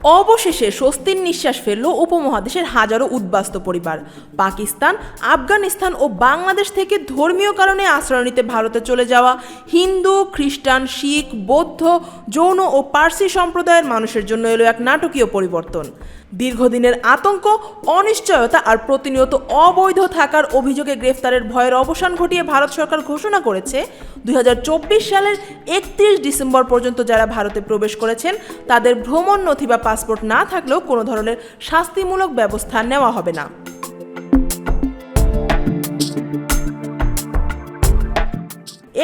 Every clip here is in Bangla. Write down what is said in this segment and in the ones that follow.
অবশেষে স্বস্তির নিঃশ্বাস ফেলল উপমহাদেশের হাজারো উদ্বাস্ত পরিবার। পাকিস্তান, আফগানিস্তান ও বাংলাদেশ থেকে ধর্মীয় কারণে আশ্রয় নিতে ভারতে চলে যাওয়া হিন্দু, খ্রিস্টান, শিখ, বৌদ্ধ যৌন ও পার্সি সম্প্রদায়ের মানুষের জন্য এলো এক নাটকীয় পরিবর্তন। দীর্ঘদিনের আতঙ্ক, অনিশ্চয়তা আর প্রতিনিয়ত অবৈধ থাকার অভিযোগে গ্রেফতারের ভয়ের অবসান ঘটিয়ে ভারত সরকার ঘোষণা করেছে। দুই হাজার চব্বিশ সালের একত্রিশ ডিসেম্বর পর্যন্ত যারা ভারতে প্রবেশ করেছেন, তাদের ভ্রমণ নথি বা পাসপোর্ট না থাকলেও কোনো ধরনের শাস্তিমূলক ব্যবস্থা নেওয়া হবে না।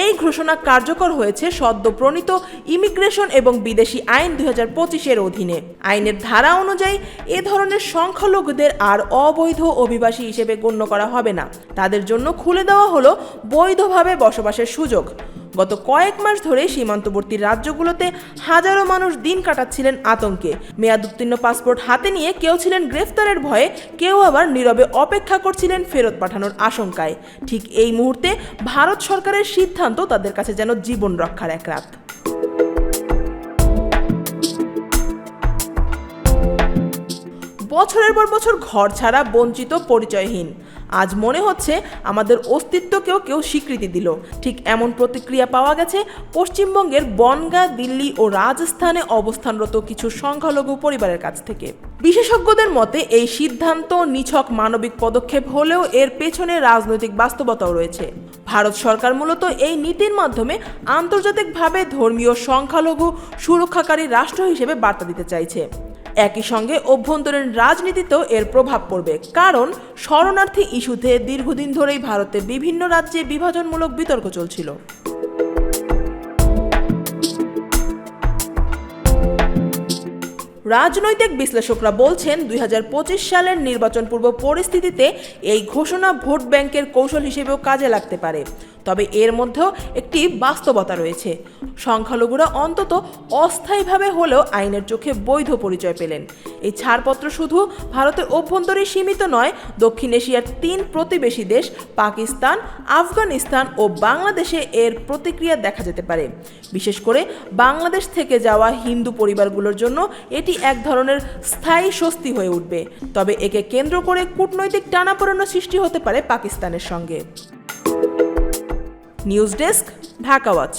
এই ঘোষণা কার্যকর হয়েছে সদ্য প্রণীত ইমিগ্রেশন এবং বিদেশি আইন দুই পঁচিশের অধীনে। আইনের ধারা অনুযায়ী এ ধরনের সংখ্যালঘুদের আর অবৈধ অভিবাসী হিসেবে গণ্য করা হবে না। তাদের জন্য খুলে দেওয়া হলো বৈধভাবে বসবাসের সুযোগ। গত কয়েক মাস ধরে সীমান্তবর্তী রাজ্যগুলোতে হাজারো মানুষ দিন কাটাচ্ছিলেন আতঙ্কে। মেয়াদ উত্তীর্ণ পাসপোর্ট হাতে নিয়ে কেউ ছিলেন গ্রেফতারের ভয়ে, কেউ আবার নীরবে অপেক্ষা করছিলেন ফেরত পাঠানোর আশঙ্কায়। ঠিক এই মুহূর্তে ভারত সরকারের সিদ্ধান্ত তাদের কাছে যেন জীবন রক্ষার এক রাত। বছরের পর বছর ঘর ছাড়া বঞ্চিত পরিচয়হীন। আজ মনে হচ্ছে আমাদের অস্তিত্বকেও কেউ স্বীকৃতি দিল। ঠিক এমন প্রতিক্রিয়া পাওয়া গেছে পশ্চিমবঙ্গের বনগাঁ, দিল্লি ও রাজস্থানে অবস্থানরত কিছু সংখ্যালঘু পরিবারের কাছ থেকে। বিশেষজ্ঞদের মতে, এই সিদ্ধান্ত নিছক মানবিক পদক্ষেপ হলেও এর পেছনে রাজনৈতিক বাস্তবতাও রয়েছে। ভারত সরকার মূলত এই নীতির মাধ্যমে আন্তর্জাতিকভাবে ধর্মীয় সংখ্যালঘু সুরক্ষাকারী রাষ্ট্র হিসেবে বার্তা দিতে চাইছে। একই সঙ্গে অভ্যন্তরীণ রাজনীতিতেও এর প্রভাব পড়বে, কারণ শরণার্থী ইস্যুতে দীর্ঘদিন ধরেই ভারতে বিভিন্ন রাজ্যে বিভাজনমূলক বিতর্ক চলছিল। রাজনৈতিক বিশ্লেষকরা বলছেন দুই হাজার পঁচিশ সালের নির্বাচন পূর্ব পরিস্থিতিতে এই ঘোষণা ভোট ব্যাংকের কৌশল হিসেবেও কাজে লাগতে পারে। তবে এর মধ্যেও একটি বাস্তবতা রয়েছে। সংখ্যালঘুরা অন্তত অস্থায়ীভাবে হলেও আইনের চোখে বৈধ পরিচয় পেলেন। এই ছাড়পত্র শুধু ভারতের অভ্যন্তরে সীমিত নয়, দক্ষিণ এশিয়ার তিন প্রতিবেশী দেশ, পাকিস্তান, আফগানিস্তান ও বাংলাদেশে এর প্রতিক্রিয়া দেখা যেতে পারে। বিশেষ করে বাংলাদেশ থেকে যাওয়া হিন্দু পরিবারগুলোর জন্য এটি এটি এক ধরনের স্থায়ী স্বস্তি হয়ে উঠবে। তবে একে কেন্দ্র করে কূটনৈতিক টানাপোড়ানো সৃষ্টি হতে পারে পাকিস্তানের সঙ্গে। News desk, Dhaka watch.